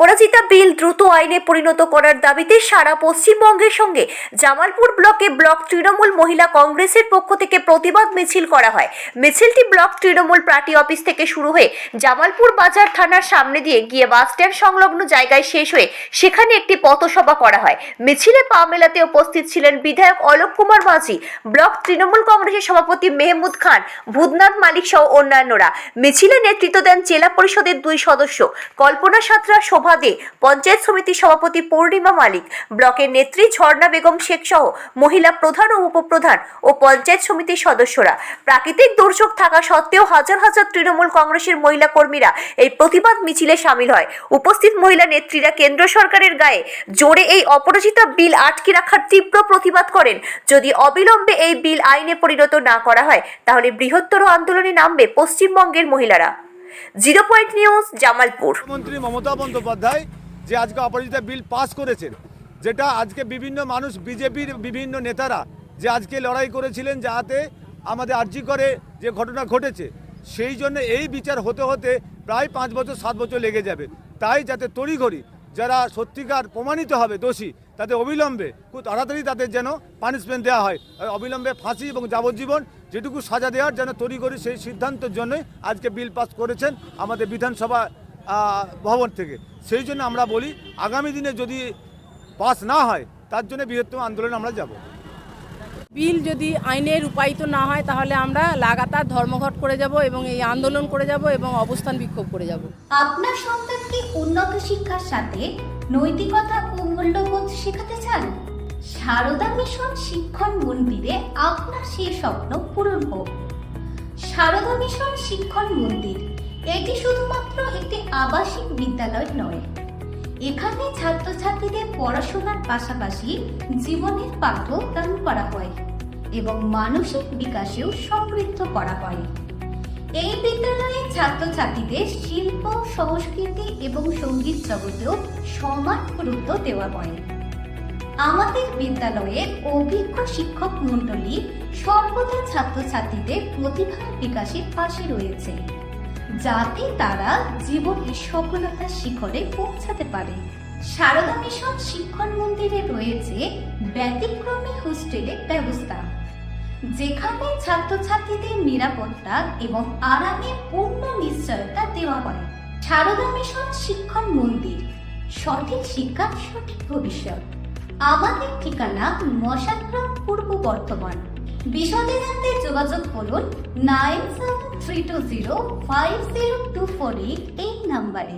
পরাজিতা বিল দ্রুত আইনে পরিণত করার দাবিতে সারা পশ্চিমবঙ্গের সঙ্গে জামালপুর ব্লকে ব্লক তৃণমূল মহিলা কংগ্রেসের পক্ষ থেকে প্রতিবাদ মিছিল করা হয়। মিছিলটি ব্লক তৃণমূল পার্টি অফিস থেকে শুরু হয়ে জামালপুর বাজার থানার সামনে দিয়ে গিয়ে বাস স্ট্যান্ড সংলগ্ন জায়গায় শেষ হয়ে সেখানে একটি পথসভা করা হয়। মিছিলে পা মেলাতে উপস্থিত ছিলেন বিধায়ক অলোক কুমার মাঝি, ব্লক তৃণমূল কংগ্রেসের সভাপতি মেহমুদ খান, ভূতনাথ মালিক সহ অন্যান্যরা। মিছিলে নেতৃত্ব দেন জেলা পরিষদের দুই সদস্য, কল্পনা সাঁতরা শোভা দে পঞ্চায়েত সমিতির সভাপতি পূর্ণিমা মালিক, ব্লকের নেত্রী ঝর্ণা বেগম শেখ সহ মহিলা প্রধান ও উপপ্রধান ও পঞ্চায়েত সমিতির সদস্যরা। প্রাকৃতিক দুর্যোগ থাকা সত্ত্বেও হাজার হাজার তৃণমূল কংগ্রেসের মহিলা কর্মীরা এই প্রতিবাদ মিছিলে সামিল হয়। উপস্থিত মহিলা নেত্রীরা কেন্দ্র সরকারের গায়ে জোরে এই অপরাজিতা বিল আটকে রাখার তীব্র প্রতিবাদ করেন। যদি অবিলম্বে এই বিল আইনে পরিণত না করা হয়, তাহলে বৃহত্তর আন্দোলনে নামবে পশ্চিমবঙ্গের মহিলারা। Zero point news, Jamalpur. মুখ্যমন্ত্রী মমতা বন্দ্যোপাধ্যায় যে আজকে অপরাজিতা বিল পাস করেছেন, যেটা আজকে বিভিন্ন মানুষ, বিজেপির বিভিন্ন নেতারা যে আজকে লড়াই করেছিলেন যাতে আমাদের আর্জি করে যে ঘটনা ঘটেছে, সেই জন্য এই বিচার হতে হতে প্রায় পাঁচ বছর, সাত বছর লেগে যাবে। তাই যাতে তড়িঘড়ি যারা সত্যিকার প্রমাণিত হবে দোষী, তাদের অবিলম্বে খুব তাড়াতাড়ি তাদের যেন পানিশমেন্ট দেওয়া হয়। অবিলম্বে ফাঁসি এবং যাবজ্জীবন যেটুকু সাজা দেওয়ার যেন তড়িঘড়ি সেই সিদ্ধান্তের জন্যই আজকে বিল পাস করেছেন আমাদের বিধানসভা ভবন থেকে। সেই জন্য আমরা বলি আগামী দিনে যদি পাস না হয় তার জন্য বৃহত্তম আন্দোলন আমরা যাব। বিল যদি আইনে রূপায়িত না হয় তাহলে আমরা লাগাতার ধর্মঘট করে যাব এবং এই আন্দোলন করে যাব এবং অবস্থান বিক্ষোভ করে যাব। আপনার সন্তানকে উন্নত শিক্ষার সাথে নৈতিকতা ও মূল্যবোধ শেখাতে চান? সারদা মিশন শিক্ষণ মন্দিরে আপনার সেই স্বপ্ন পূরণ হোক। সারদা মিশন শিক্ষণ মন্দির, এটি শুধুমাত্র একটি আবাসিক বিদ্যালয় নয়। এখানে ছাত্রছাত্রীদের পড়াশোনার পাশাপাশি জীবনের পাঠও দান করা হয় এবং মানসিক বিকাশেও সমৃদ্ধ করা হয়। এই বিদ্যালয়ে ছাত্রছাত্রীদের শিল্প, সংস্কৃতি এবং সংগীত জগতেও সমান গুরুত্ব দেওয়া হয়। আমাদের বিদ্যালয়ে অভিজ্ঞ শিক্ষক মণ্ডলী সর্বদা ছাত্রছাত্রীদের প্রতিভার বিকাশের পাশে রয়েছে, যাতে তারা জীবনে সফলতার শিখরে পৌঁছাতে পারে। সারদা মিশন শিক্ষণ মন্দিরে রয়েছে ব্যতিক্রমী হোস্টেলের ব্যবস্থা, যেখানে ছাত্রছাত্রীদের নিরাপত্তা এবং আরামে পূর্ণ নিশ্চয়তা দেওয়া হয়। সারদা মিশন শিক্ষণ মন্দির, সঠিক শিক্ষা সঠিক ভবিষ্যৎ। আমাদের ঠিকানা মশাগ্রাম পূর্ব বর্ধমান। বিশদে জানতে যোগাযোগ করুন nine seven three two zero five zero two four eight এই নাম্বারে।